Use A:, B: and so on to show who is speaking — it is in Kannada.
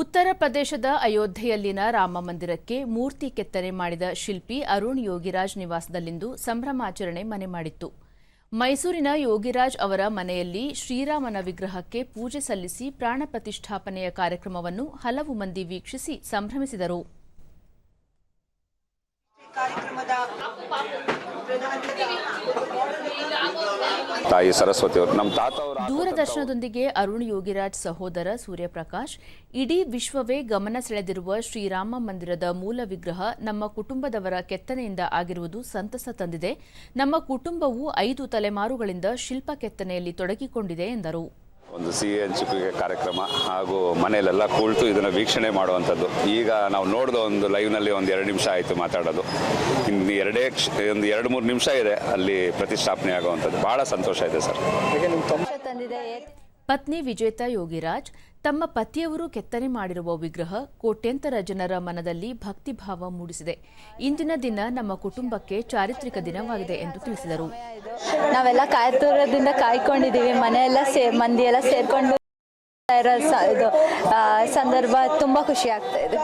A: ಉತ್ತರ ಪ್ರದೇಶದ ಅಯೋಧ್ಯೆಯಲ್ಲಿನ ರಾಮ ಮಂದಿರಕ್ಕೆ ಮೂರ್ತಿ ಕೆತ್ತನೆ ಮಾಡಿದ ಶಿಲ್ಪಿ ಅರುಣ್ ಯೋಗಿರಾಜ್ ನಿವಾಸದಲ್ಲಿಂದು ಸಂಭ್ರಮಾಚರಣೆ ಮನೆ ಮಾಡಿತ್ತು. ಮೈಸೂರಿನ ಯೋಗಿರಾಜ್ ಅವರ ಮನೆಯಲ್ಲಿ ಶ್ರೀರಾಮನ ವಿಗ್ರಹಕ್ಕೆ ಪೂಜೆ ಸಲ್ಲಿಸಿ ಪ್ರಾಣ ಪ್ರತಿಷ್ಠಾಪನೆಯ ಕಾರ್ಯಕ್ರಮವನ್ನು ಹಲವು ಮಂದಿ ವೀಕ್ಷಿಸಿ ಸಂಭ್ರಮಿಸಿದರು.
B: ತಾಯಿ ಸರಸ್ವತಿ ಅವರು, ನಮ್ಮ ತಾತ
A: ದೂರದರ್ಶನದೊಂದಿಗೆ ಅರುಣ್ ಯೋಗಿರಾಜ್ ಸಹೋದರ ಸೂರ್ಯಪ್ರಕಾಶ್, ಇಡೀ ವಿಶ್ವವೇ ಗಮನ ಸೆಳೆದಿರುವ ಶ್ರೀರಾಮ ಮಂದಿರದ ಮೂಲ ವಿಗ್ರಹ ನಮ್ಮ ಕುಟುಂಬದವರ ಕೆತ್ತನೆಯಿಂದ ಆಗಿರುವುದು ಸಂತಸ ತಂದಿದೆ. ನಮ್ಮ ಕುಟುಂಬವು ಐದು ತಲೆಮಾರುಗಳಿಂದ ಶಿಲ್ಪ ಕೆತ್ತನೆಯಲ್ಲಿ ತೊಡಗಿಕೊಂಡಿದೆ ಎಂದರು.
B: ಒಂದು ಸಿಹಿ ಹಂಚಿಕೆ ಕಾರ್ಯಕ್ರಮ ಹಾಗೂ ಮನೆಯಲ್ಲೆಲ್ಲ ಕುಳಿತು ಇದನ್ನು ವೀಕ್ಷಣೆ ಮಾಡುವಂಥದ್ದು. ಈಗ ನಾವು ನೋಡಿದ ಒಂದು ಲೈವ್ನಲ್ಲಿ ಒಂದು ಎರಡು ನಿಮಿಷ ಆಯಿತು ಮಾತಾಡೋದು. ಇನ್ನು ಎರಡೇ ಕ್ಷ- ಒಂದು ಎರಡು ಮೂರು ನಿಮಿಷ ಇದೆ ಅಲ್ಲಿ ಪ್ರತಿಷ್ಠಾಪನೆ ಆಗುವಂಥದ್ದು. ಭಾಳ ಸಂತೋಷ ಇದೆ ಸರ್.
C: ತಂದಿದೆ
A: ಪತ್ನಿ ವಿಜೇತಾ ಯೋಗಿರಾಜ್ ತಮ್ಮ ಪತಿಯವರು ಕೆತ್ತನೆ ಮಾಡಿರುವ ವಿಗ್ರಹ ಕೋಟ್ಯಂತರ ಜನರ ಮನದಲ್ಲಿ ಭಕ್ತಿಭಾವ ಮೂಡಿಸಿದೆ. ಇಂದಿನ ದಿನ ನಮ್ಮ ಕುಟುಂಬಕ್ಕೆ ಚಾರಿತ್ರಿಕ ದಿನವಾಗಿದೆ ಎಂದು ತಿಳಿಸಿದರು.
C: ನಾವೆಲ್ಲ ಕಾಯ್ತೂರದಿಂದ ಕಾಯ್ಕೊಂಡಿದ್ದೀವಿ. ಮನೆಯೆಲ್ಲ ಸೇ ಮಂದಿ ಎಲ್ಲ ಸೇರ್ಕೊಂಡು ಇದು ಸಂದರ್ಭ ತುಂಬಾ ಖುಷಿ ಆಗ್ತಾ ಇದೆ.